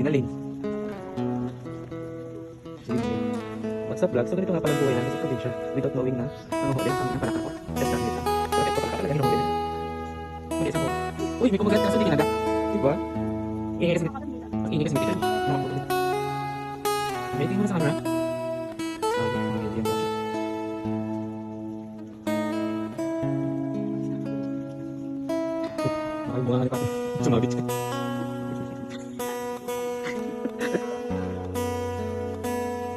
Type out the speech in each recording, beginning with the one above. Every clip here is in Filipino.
adrenaline. Sige. What's up vlog? So ganito nga pala buhay namin sa probinsya without knowing na nanguhuli kami ng panakakot. Just lang dito. Pero ito pala talaga hinuhuli. Mag-isa ko. Uy, may kumagat kaso di kinagat. Diba? Ingay kasi ang ingay kasi may kita niya. Nakaputo nito. Okay, tingin mo na sa camera. Sorry, mga ganyan po siya. Ay, bunga nga ano ni Papa. Sumabit.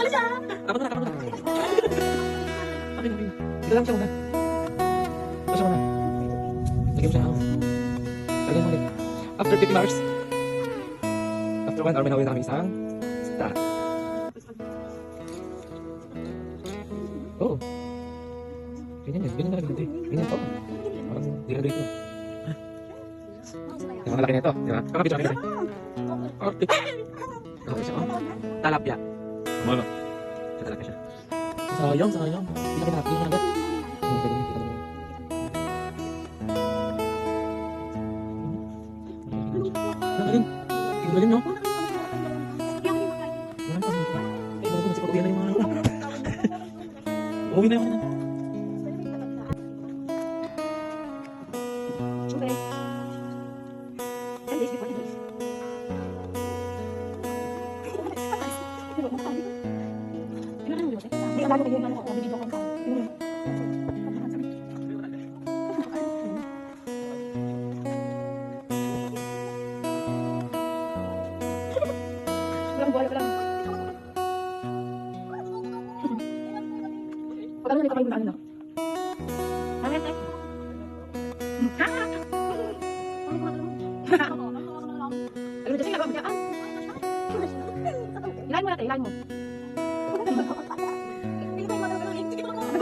mga siya! Kapag na, kapag na. Okay na, okay na. Dito lang siya muna. Dito siya muna. Lagyan mo siya off. Lagyan mo ulit. After 50 hours. After 1 hour, may nawin na kami isang sita. Oo. Ganyan yan. Ganyan na lang. Ganyan to. Parang dehydrate mo. Yung malaki na ito. Di ba? Kakapit siya. Okay. Okay siya. Talapya. Malo. Sa talapya siya. Sayang, sayang. Hindi na kinakit. Hindi na agad. Hindi na kinakit. Galing. Galing, no? Bago na si Pag-uwi na yung mga... Uwi na yung mga... Walang bola, walang. Pag ano, nito kayo ano. Ano yan, Ano dito, sige, nagawa Ilahin mo natin, ilahin mo.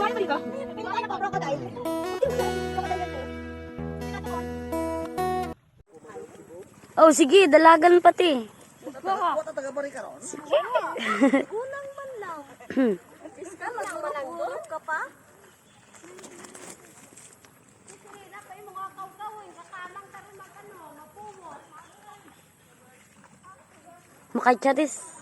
Nagawa mo dito? Oh, sige, dalagan pati. Unang man lang. Fiskal, magmalanggot ka pa? Sirila kayo mga kawkawin, kakamang ka rin mag-ano, mapumot. Makaichatis.